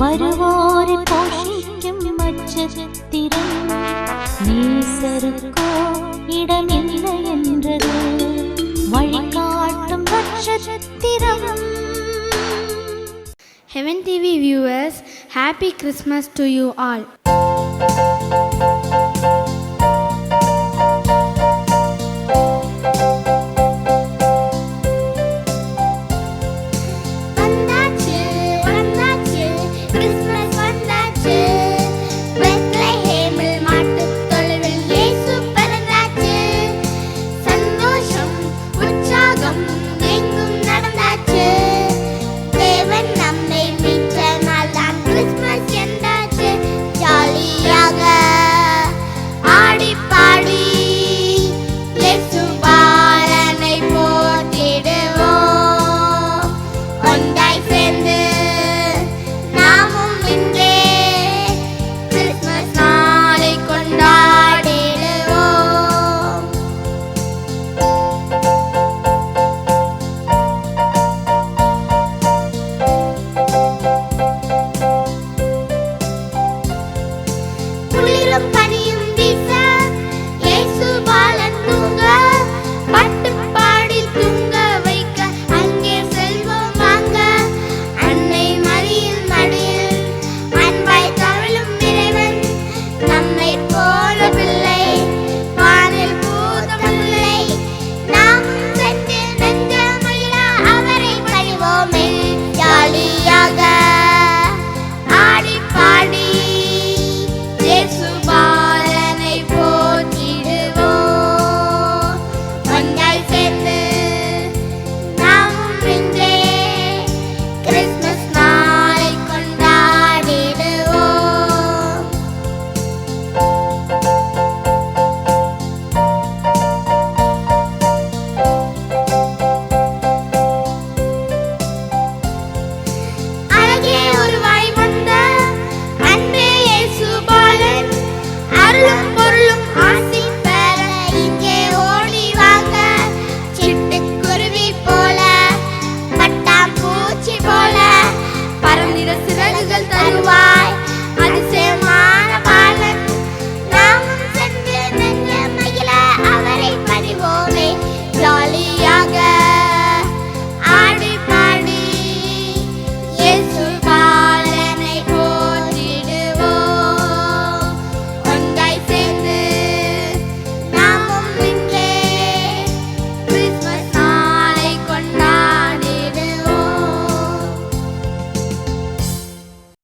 வருவோரை போஷிக்கும் மச்சத்திரம் நேசருக்கோ இடமில்லை என்றது வழிகாட்டும் நட்சத்திரம் Heaven TV viewers, Happy Christmas to you all.